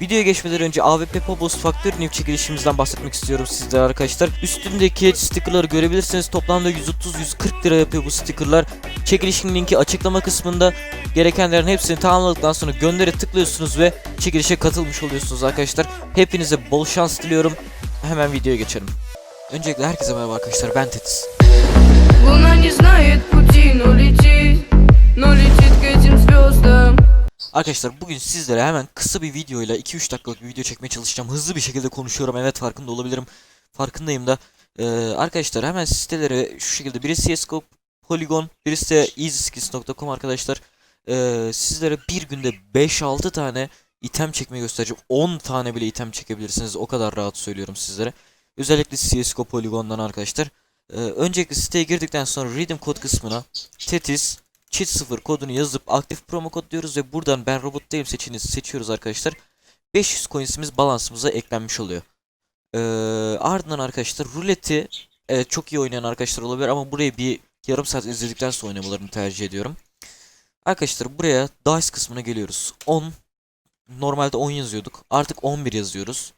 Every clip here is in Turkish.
Videoya geçmeden önce AWP Pobos Faktör New çekilişimizden bahsetmek istiyorum sizlere arkadaşlar. Üstündeki stickerları görebilirsiniz. Toplamda 130-140 lira yapıyor bu stickerlar. Çekilişin linki açıklama kısmında. Gerekenlerin hepsini tamamladıktan sonra göndere tıklıyorsunuz ve çekilişe katılmış oluyorsunuz arkadaşlar. Hepinize bol şans diliyorum. Hemen videoya geçelim. Öncelikle herkese merhaba arkadaşlar ben Tetis. Arkadaşlar bugün sizlere hemen kısa bir videoyla 2-3 dakikalık bir video çekmeye çalışacağım. Hızlı bir şekilde konuşuyorum. Evet farkında olabilirim. Farkındayım da. Ee, arkadaşlar hemen sitelere şu şekilde birisi CSGO Polygon, birisi de easyskills.com arkadaşlar. Ee, sizlere bir günde 5-6 tane item çekmeyi göstereceğim. 10 tane bile item çekebilirsiniz. O kadar rahat söylüyorum sizlere. Özellikle CSGO Polygon'dan arkadaşlar. Ee, öncelikle siteye girdikten sonra redeem kod kısmına tetis cheat 0 kodunu yazıp aktif promo kod diyoruz ve buradan ben robot değilim seçeneğini seçiyoruz arkadaşlar. 500 coinsimiz balansımıza eklenmiş oluyor. Ee, ardından arkadaşlar ruleti evet, çok iyi oynayan arkadaşlar olabilir ama burayı bir yarım saat izledikten sonra oynamalarını tercih ediyorum. Arkadaşlar buraya dice kısmına geliyoruz. 10 normalde 10 yazıyorduk. Artık 11 yazıyoruz.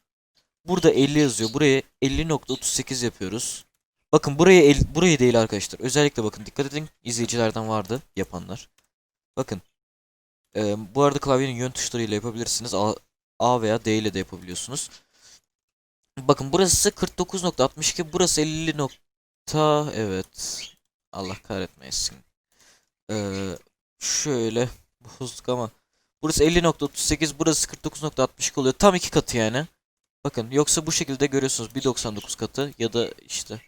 Burada 50 yazıyor. Buraya 50.38 yapıyoruz. Bakın buraya el, burayı değil arkadaşlar. Özellikle bakın dikkat edin. izleyicilerden vardı yapanlar. Bakın. Ee, bu arada klavyenin yön tuşlarıyla yapabilirsiniz. A, A veya D ile de yapabiliyorsunuz. Bakın burası 49.62. Burası 50. Nokta, evet. Allah kahretmesin. Ee, şöyle bozduk ama. Burası 50.38. Burası 49.62 oluyor. Tam iki katı yani. Bakın yoksa bu şekilde görüyorsunuz 1.99 katı ya da işte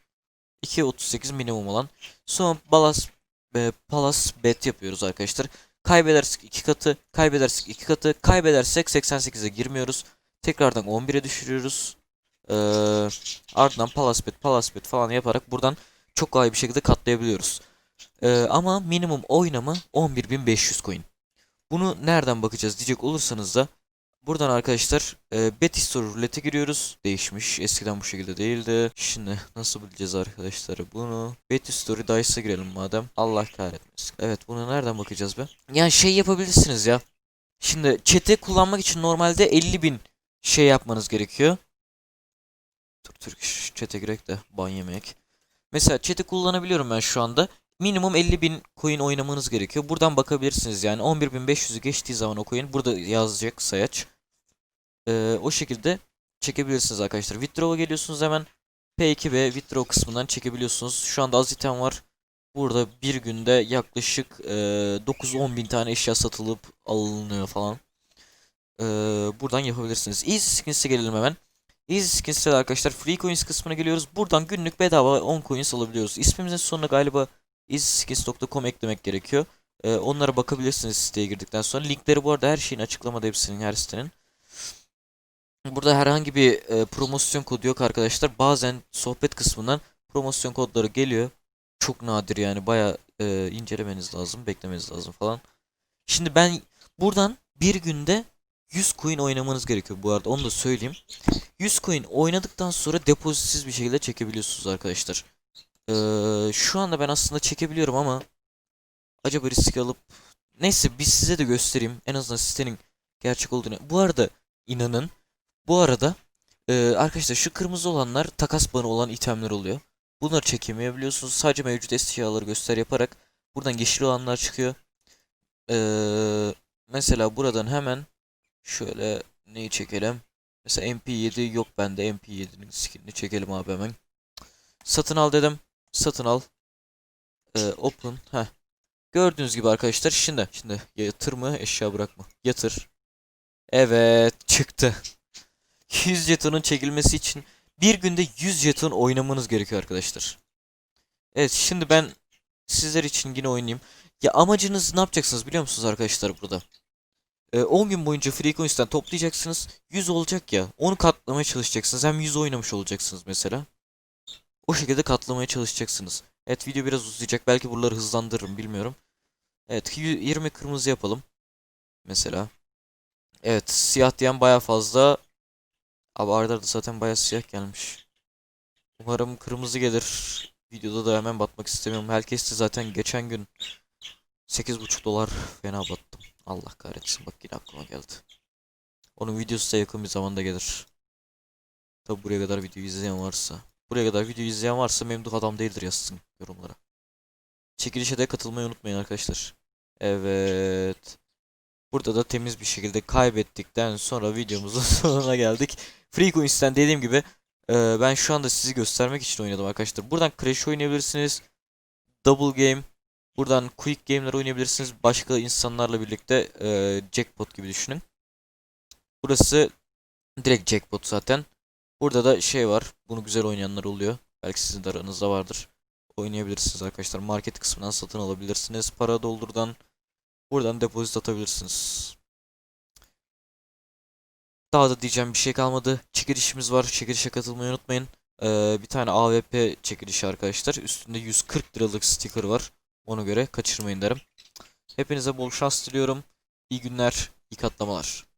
2.38 minimum olan. Sonra balas e, palas bet yapıyoruz arkadaşlar. Kaybedersek 2 katı, kaybedersek 2 katı, kaybedersek 88'e girmiyoruz. Tekrardan 11'e düşürüyoruz. Ee, ardından palas bet, palas bet falan yaparak buradan çok kolay bir şekilde katlayabiliyoruz. Ee, ama minimum oynama 11.500 coin. Bunu nereden bakacağız diyecek olursanız da Buradan arkadaşlar e, bet history rulete giriyoruz. Değişmiş. Eskiden bu şekilde değildi. Şimdi nasıl bulacağız arkadaşlar bunu? Bet history dice'a girelim madem. Allah kahretmesin. Evet bunu nereden bakacağız be? Yani şey yapabilirsiniz ya. Şimdi chat'i kullanmak için normalde 50.000 şey yapmanız gerekiyor. Dur Türk chat'e girek de ban yemek. Mesela chat'i kullanabiliyorum ben şu anda. Minimum 50.000 coin oynamanız gerekiyor. Buradan bakabilirsiniz yani 11.500'ü geçtiği zaman o coin burada yazacak sayaç. Ee, o şekilde çekebilirsiniz arkadaşlar. Withdraw'a geliyorsunuz hemen P2 ve withdraw kısmından çekebiliyorsunuz. Şu anda az item var. Burada bir günde yaklaşık e, 9-10 bin tane eşya satılıp alınıyor falan. Ee, buradan yapabilirsiniz. Easy Skins'e gelelim hemen. Easy Skins'te arkadaşlar Free Coins kısmına geliyoruz. Buradan günlük bedava 10 coins alabiliyoruz. İsmimizin sonuna galiba easyskins.com eklemek gerekiyor. Ee, onlara bakabilirsiniz siteye girdikten sonra. Linkleri bu arada her şeyin açıklamada hepsinin her sitenin. Burada herhangi bir e, promosyon kodu yok arkadaşlar. Bazen sohbet kısmından promosyon kodları geliyor. Çok nadir yani baya e, incelemeniz lazım, beklemeniz lazım falan. Şimdi ben buradan bir günde 100 coin oynamanız gerekiyor bu arada onu da söyleyeyim. 100 coin oynadıktan sonra depozitsiz bir şekilde çekebiliyorsunuz arkadaşlar. Ee, şu anda ben aslında çekebiliyorum ama acaba risk alıp neyse biz size de göstereyim en azından sitenin gerçek olduğunu. Bu arada inanın bu arada e, arkadaşlar şu kırmızı olanlar takas banı olan itemler oluyor. Bunları çekemeyebiliyorsunuz. Sadece mevcut eşyaları göster yaparak buradan yeşil olanlar çıkıyor. Ee, mesela buradan hemen şöyle neyi çekelim? Mesela MP7 yok bende. MP7'nin skinini çekelim abi hemen. Satın al dedim. Satın al. Ee, open. Heh. Gördüğünüz gibi arkadaşlar şimdi. Şimdi yatır mı eşya bırakma. Yatır. Evet çıktı. 100 jetonun çekilmesi için bir günde 100 jeton oynamanız gerekiyor arkadaşlar. Evet şimdi ben sizler için yine oynayayım. Ya amacınız ne yapacaksınız biliyor musunuz arkadaşlar burada? Ee, 10 gün boyunca Frequency'den toplayacaksınız. 100 olacak ya. Onu katlamaya çalışacaksınız. Hem 100 oynamış olacaksınız mesela. O şekilde katlamaya çalışacaksınız. Evet video biraz uzayacak. Belki buraları hızlandırırım bilmiyorum. Evet 20 kırmızı yapalım. Mesela. Evet siyah diyen baya fazla. Abi arda arda zaten baya siyah gelmiş. Umarım kırmızı gelir. Videoda da hemen batmak istemiyorum. Herkes de zaten geçen gün 8,5 dolar fena battım. Allah kahretsin bak yine aklıma geldi. Onun videosu da yakın bir zamanda gelir. Tabi buraya kadar video izleyen varsa. Buraya kadar video izleyen varsa memduh adam değildir yazsın yorumlara. Çekilişe de katılmayı unutmayın arkadaşlar. Evet. Burada da temiz bir şekilde kaybettikten sonra videomuzun sonuna geldik. Free Coins'ten dediğim gibi e, ben şu anda sizi göstermek için oynadım arkadaşlar. Buradan Crash oynayabilirsiniz. Double Game. Buradan Quick Game'ler oynayabilirsiniz. Başka insanlarla birlikte e, Jackpot gibi düşünün. Burası direkt Jackpot zaten. Burada da şey var. Bunu güzel oynayanlar oluyor. Belki sizin de aranızda vardır. Oynayabilirsiniz arkadaşlar. Market kısmından satın alabilirsiniz. Para doldurdan buradan depozit atabilirsiniz. Daha da diyeceğim bir şey kalmadı. Çekilişimiz var. Çekilişe katılmayı unutmayın. Ee, bir tane AWP çekilişi arkadaşlar. Üstünde 140 liralık sticker var. Ona göre kaçırmayın derim. Hepinize bol şans diliyorum. İyi günler, iyi katlamalar.